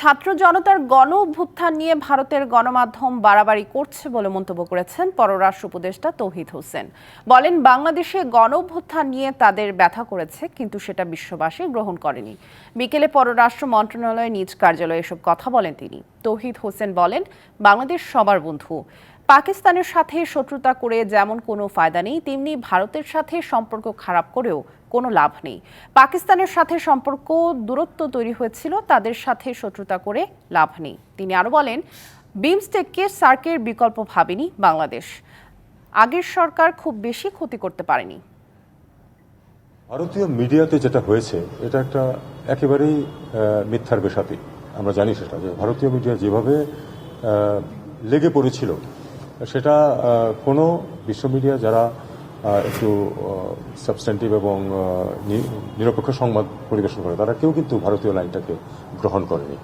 ছাত্র জনতার গণ অভ্যুত্থান নিয়ে ভারতের গণমাধ্যম বাড়াবাড়ি করছে বলে মন্তব্য করেছেন পররাষ্ট্র উপদেষ্টা তৌহিদ হোসেন। বলেন, বাংলাদেশে গণ অভ্যুত্থান নিয়ে তাদের ব্যথা করেছে, কিন্তু সেটা বিশ্ববাসী গ্রহণ করেনি। বিকেলে পররাষ্ট্র মন্ত্রণালয়ে নিজ কার্যালয়ে এসব কথা বলেন তিনি। তৌহিদ হোসেন বলেন, বাংলাদেশ সবার বন্ধু। পাকিস্তানের সাথে শত্রুতা করে যেমন কোনো ফায়দা নেই, তেমনি ভারতের সাথে সম্পর্ক খারাপ করেও কোনো লাভ নেই। পাকিস্তানের সাথে সম্পর্ক দূরত্ব তৈরি হয়েছিল, তাদের সাথে শত্রুতা করে লাভ নেই। তিনি আরও বলেন, বিমস্টেককে সার্কের বিকল্প ভাবেনি বাংলাদেশ। আগের সরকার খুব বেশি ক্ষতি করতে পারেনি। ভারতীয় মিডিয়াতে যেটা হয়েছে, এটা একটা একেবারেই মিথ্যার বেসাতি আমরা জানি সেটা, যে ভারতীয় মিডিয়া যেভাবে লেগে পড়েছিল সেটা কোনো বিশ্ব মিডিয়া যারা একটু সাবস্ট্যান্টিভ এবং নিরপেক্ষ সংবাদ পরিবেশন করে, তারা কেউ কিন্তু ভারতীয় লাইনটাকে গ্রহণ করেনি।